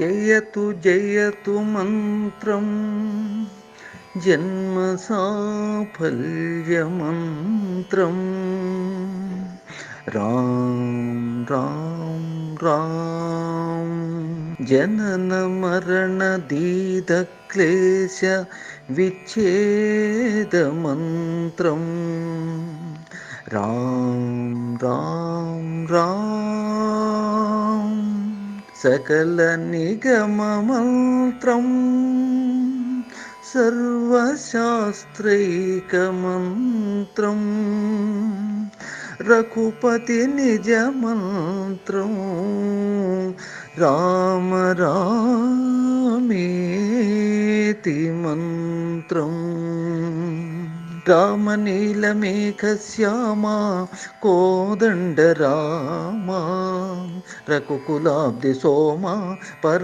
जयतु जयतु मन्त्रं। जन्मसाफल्यमन्त्रम् रां रां रां जननमरणदीदक्लेशविच्छेदमन्त्रम् राम राम राम। సకల నిగమ మంత్రం సర్వశాస్త్రైకమంత్రం రఘుపతి నిజ మంత్రం రామ రామేతి మంత్రం రామనీలమేఘశ్యామా కోదండ రామా రఘుకులాబ్ది సోమ పర